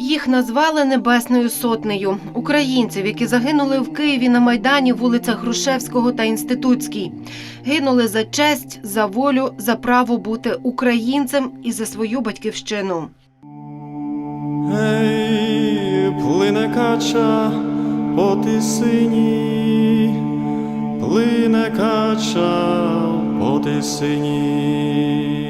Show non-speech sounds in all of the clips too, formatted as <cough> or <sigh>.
Їх назвали Небесною сотнею українців, які загинули в Києві на майдані, вулицях Грушевського та Інститутській. Гинули за честь, за волю, за право бути українцем і за свою батьківщину. Ей, плине кача по тисині, плине кача по тисині.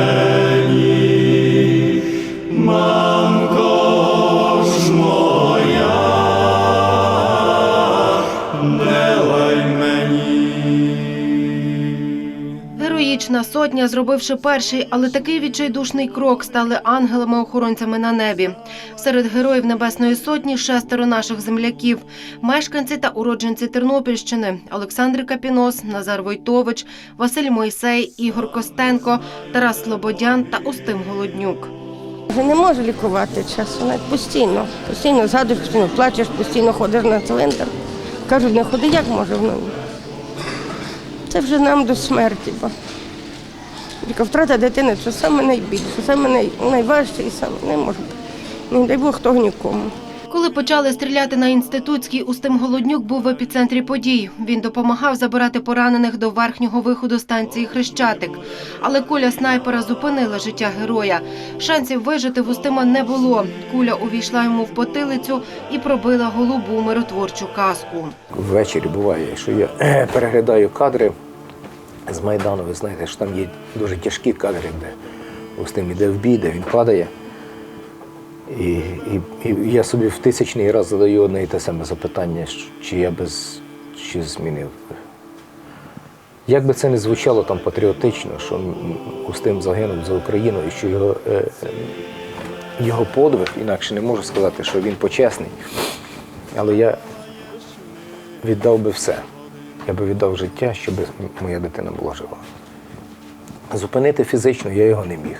Героїчна сотня, зробивши перший, але такий відчайдушний крок, стали ангелами-охоронцями на небі. Серед героїв Небесної сотні шестеро наших земляків, мешканці та уродженці Тернопільщини: Олександр Капінос, Назар Войтович, Василь Мойсей, Ігор Костенко, Тарас Слободян та Устим Голоднюк. Не може лікувати часу, навіть постійно. Постійно згадуєш, постійно плачеш, постійно ходиш на циліндр. Кажуть, не ходи, як може в ноги. Це вже нам до смерті. Бо тільки втрата дитини це саме найбільше, саме най, найважче і саме не може. бути. Не дай Бог того нікому. Коли почали стріляти на інститутській, Устим Голоднюк був в епіцентрі подій. Він допомагав забирати поранених до верхнього виходу станції Хрещатик. Але куля снайпера зупинила життя героя. Шансів вижити в Устима не було. Куля увійшла йому в потилицю і пробила голубу миротворчу каску. Ввечері буває, що я <clears throat> переглядаю кадри з Майдану. Ви знаєте, що там є дуже тяжкі кадри, де Устим іде в бій, де він падає. І, і, і я собі в тисячний раз задаю одне і те саме запитання, чи я би щось змінив. Як би це не звучало там патріотично, що Устим загинув за Україну і що його, е, е, його подвиг, інакше не можу сказати, що він почесний. Але я віддав би все. Я би віддав життя, щоб моя дитина була жива. Зупинити фізично я його не міг.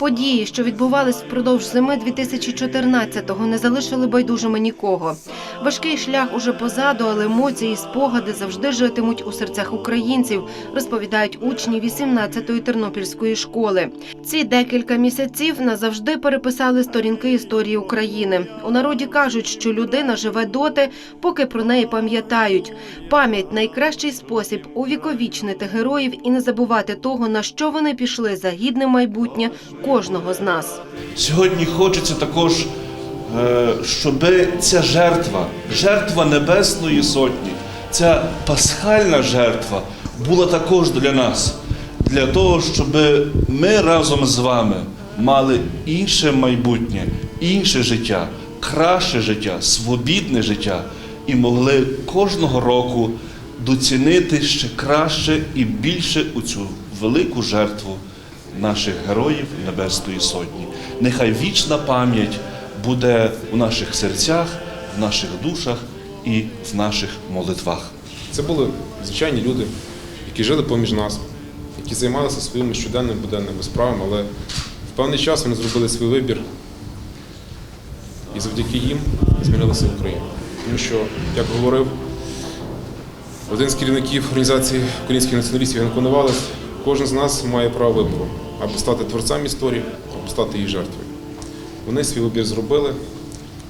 Події, що відбувались впродовж зими 2014-го, не залишили байдужими нікого. Важкий шлях уже позаду, але емоції і спогади завжди житимуть у серцях українців, розповідають учні 18-ї тернопільської школи. Ці декілька місяців назавжди переписали сторінки історії України. У народі кажуть, що людина живе доти, поки про неї пам'ятають. Пам'ять найкращий спосіб увіковічнити героїв і не забувати того, на що вони пішли за гідне майбутнє кожного з нас. Сьогодні хочеться також, е, щоб ця жертва, жертва Небесної Сотні, ця пасхальна жертва була також для нас, для того, щоб ми разом з вами мали інше майбутнє, інше життя, краще життя, свобідне життя і могли кожного року доцінити ще краще і більше у цю велику жертву наших героїв Небесної Сотні. Нехай вічна пам'ять буде у наших серцях, в наших душах і в наших молитвах. Це були звичайні люди, які жили поміж нас, які займалися своїми щоденними буденними справами, але в певний час вони зробили свій вибір, і завдяки їм змінилася Україна. Тому що, як говорив один з керівників організації українських націоналістів Ян Коновалець, кожен з нас має право вибору або стати творцем історії, або стати її жертвою. Вони свій вибір зробили,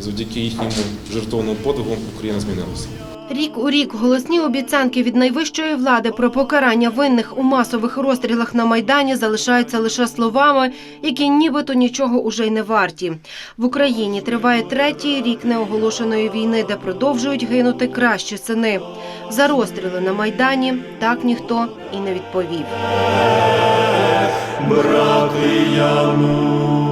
і завдяки їхньому жертовному подвигу Україна змінилася. Рік у рік голосні обіцянки від найвищої влади про покарання винних у масових розстрілах на майдані залишаються лише словами, які нібито нічого уже й не варті. В Україні триває третій рік неоголошеної війни, де продовжують гинути кращі сини. За розстріли на майдані так ніхто і не відповів. брати Яну.